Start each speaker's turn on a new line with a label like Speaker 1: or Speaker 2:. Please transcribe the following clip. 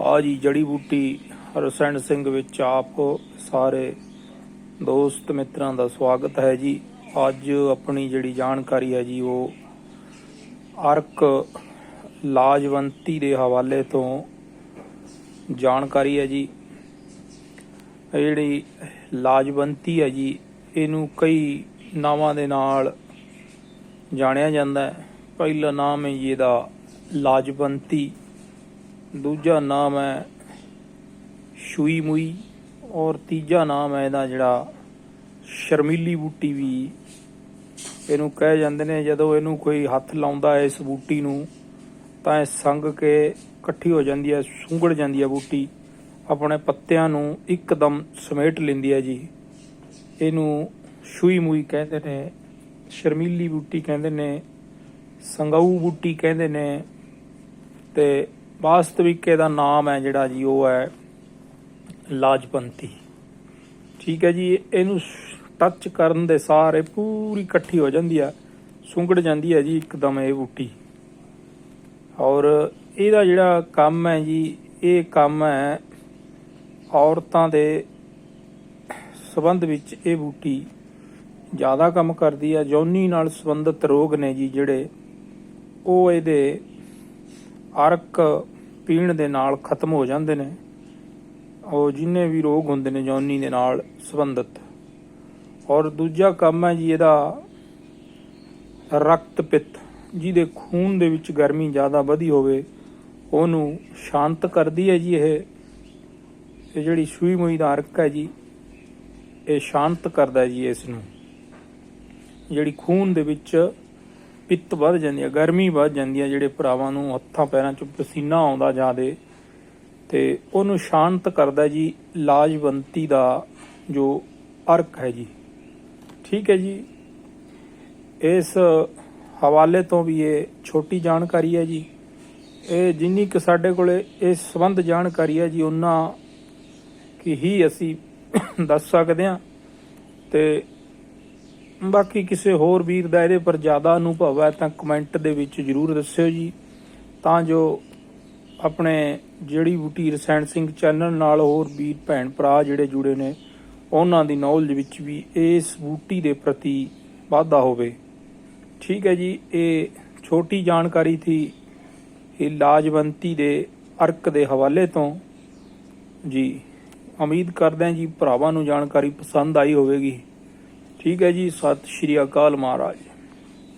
Speaker 1: ਆ ਜੀ ਜੜੀ ਬੂਟੀ ਰਸੈਂਡ ਸਿੰਘ ਵਿੱਚ ਆਪ ਸਾਰੇ ਦੋਸਤ ਮਿੱਤਰਾਂ ਦਾ ਸਵਾਗਤ ਹੈ ਜੀ। ਅੱਜ ਆਪਣੀ ਜਿਹੜੀ ਜਾਣਕਾਰੀ ਹੈ ਜੀ, ਉਹ ਅਰਕ ਲਾਜਵੰਤੀ ਦੇ ਹਵਾਲੇ ਤੋਂ ਜਾਣਕਾਰੀ ਹੈ ਜੀ। ਇਹ ਜਿਹੜੀ ਲਾਜਵੰਤੀ ਹੈ ਜੀ, ਇਹਨੂੰ ਕਈ ਨਾਵਾਂ ਦੇ ਨਾਲ ਜਾਣਿਆ ਜਾਂਦਾ ਹੈ। ਪਹਿਲਾ ਨਾਮ ਹੈ ਜੀ ਇਹਦਾ ਲਾਜਵੰਤੀ। ਦੂਜਾ ਨਾਮ ਹੈ ਸ਼ੂਈ ਮੁਈ ਔਰ ਤੀਜਾ ਨਾਮ ਹੈ ਇਹਦਾ ਜਿਹੜਾ ਸ਼ਰਮੀਲੀ ਬੂਟੀ ਵੀ ਇਹਨੂੰ ਕਹਿ ਜਾਂਦੇ ਨੇ, ਜਦੋਂ ਇਹਨੂੰ ਕੋਈ ਹੱਥ ਲਾਉਂਦਾ ਹੈ ਇਸ ਬੂਟੀ ਨੂੰ, ਤਾਂ ਇਹ ਸੰਗ ਕੇ ਇਕੱਠੀ ਹੋ ਜਾਂਦੀ ਹੈ, ਸੁੰਗੜ ਜਾਂਦੀ ਹੈ ਬੂਟੀ। ਆਪਣੇ ਪੱਤਿਆਂ ਨੂੰ ਇੱਕਦਮ ਸਮੇਟ ਲੈਂਦੀ ਹੈ ਜੀ। ਇਹਨੂੰ ਸ਼ੂਈ ਮੁਈ ਕਹਿੰਦੇ ਨੇ, ਸ਼ਰਮੀਲੀ ਬੂਟੀ ਕਹਿੰਦੇ ਨੇ ਸੰਗਾਊ ਬੂਟੀ ਕਹਿੰਦੇ ਨੇ ਤੇ ਵਾਸਤਵਿਕ ਦਾ ਨਾਮ ਹੈ ਜਿਹੜਾ ਜੀ, ਉਹ ਹੈ ਲਾਜਪੰਤੀ ਠੀਕ ਹੈ ਜੀ, ਇਹਨੂੰ ਟੱਚ ਕਰਨ ਦੇ ਸਾਰੇ ਪੂਰੀ ਇਕੱਠੀ ਹੋ ਜਾਂਦੀ ਆ, ਸੁੰਗੜ ਜਾਂਦੀ ਹੈ ਜੀ ਇੱਕਦਮ ਇਹ ਬੂਟੀ। ਔਰ ਇਹਦਾ ਜਿਹੜਾ ਕੰਮ ਹੈ ਜੀ, ਇਹ ਕੰਮ ਹੈ ਔਰਤਾਂ ਦੇ ਸਬੰਧ ਵਿੱਚ ਇਹ ਬੂਟੀ ਜ਼ਿਆਦਾ ਕੰਮ ਕਰਦੀ ਹੈ ਜੌਨੀ ਨਾਲ ਸੰਬੰਧਿਤ ਰੋਗ ਨੇ ਜੀ ਜਿਹੜੇ, ਉਹ ਇਹਦੇ ਅਰਕ ਪੀਣ ਦੇ ਨਾਲ ਖਤਮ ਹੋ ਜਾਂਦੇ ਨੇ। ਉਹ ਜਿੰਨੇ ਵੀ ਰੋਗ ਹੁੰਦੇ ਨੇ ਜੌਨੀ ਦੇ ਨਾਲ ਸੰਬੰਧਿਤ। ਔਰ ਦੂਜਾ ਕੰਮ ਹੈ ਜੀ ਇਹਦਾ ਰਕਤ ਪਿੱਤ। ਜਿਹਦੇ ਖੂਨ ਦੇ ਵਿੱਚ ਗਰਮੀ ਜ਼ਿਆਦਾ ਵਧੀ ਹੋਵੇ, ਉਹਨੂੰ ਸ਼ਾਂਤ ਕਰਦੀ ਹੈ ਜੀ ਇਹ। ਇਹ ਜਿਹੜੀ ਸੂਈ ਮੋਈ ਦਾ ਅਰਕ ਹੈ ਜੀ, ਇਹ ਸ਼ਾਂਤ ਕਰਦਾ ਜੀ ਇਸ ਨੂੰ। ਜਿਹੜੀ ਖੂਨ ਦੇ ਵਿੱਚ ਪਿੱਤ ਵੱਧ ਜਾਂਦੀ ਹੈ ਗਰਮੀ ਵੱਧ ਜਾਂਦੀ ਹੈ ਜਿਹੜੇ ਭਰਾਵਾਂ ਨੂੰ ਹੱਥਾਂ ਪੈਰਾਂ 'ਚ ਪਸੀਨਾ ਆਉਂਦਾ ਜ਼ਿਆਦੇ ਤੇ ਉਹਨੂੰ ਸ਼ਾਂਤ ਕਰਦਾ ਜੀ, ਲਾਜਵੰਤੀ ਦਾ ਜੋ ਅਰਕ ਹੈ ਜੀ। ਠੀਕ ਹੈ ਜੀ, ਇਸ ਹਵਾਲੇ ਤੋਂ ਵੀ ਇਹ ਛੋਟੀ ਜਾਣਕਾਰੀ ਹੈ ਜੀ। ਇਹ ਜਿੰਨੀ ਕਿ ਸਾਡੇ ਕੋਲੇ ਇਸ ਸੰਬੰਧ ਜਾਣਕਾਰੀ ਹੈ ਜੀ, ਉਹਨਾਂ ਕਿ ਹੀ ਅਸੀਂ ਦੱਸ ਸਕਦੇ ਹਾਂ। ਤੇ ਬਾਕੀ ਕਿਸੇ ਹੋਰ ਵੀਰ ਦਾ ਇਹਦੇ ਪਰ ਜ਼ਿਆਦਾ ਅਨੁਭਵ ਹੈ ਤਾਂ ਕਮੈਂਟ ਦੇ ਵਿੱਚ ਜਰੂਰ ਦੱਸਿਓ ਜੀ। ਤਾਂ ਜੋ ਆਪਣੇ ਜਿਹੜੀ ਬੂਟੀ ਰਸੈਂਡ ਸਿੰਘ ਚੈਨਲ ਨਾਲ ਹੋਰ ਵੀਰ, ਭੈਣ, ਭਰਾ ਜਿਹੜੇ ਜੁੜੇ ਨੇ, ਉਹਨਾਂ ਦੀ ਨੌਲੇਜ ਵਿੱਚ ਵੀ ਇਸ ਬੂਟੀ ਦੇ ਪ੍ਰਤੀ ਵਾਧਾ ਹੋਵੇ। ਠੀਕ ਹੈ ਜੀ, ਇਹ ਛੋਟੀ ਜਾਣਕਾਰੀ ਥੀ ਇਹ ਲਾਜਵੰਤੀ ਦੇ ਅਰਕ ਦੇ ਹਵਾਲੇ ਤੋਂ। ਜੀ, ਉਮੀਦ ਕਰਦੇ ਹਾਂ ਜੀ ਭਰਾਵਾਂ ਨੂੰ ਜਾਣਕਾਰੀ ਪਸੰਦ ਆਈ ਹੋਵੇਗੀ। ਠੀਕ ਹੈ ਜੀ ਸਤਿ ਸ਼੍ਰੀ ਅਕਾਲ ਮਹਾਰਾਜ।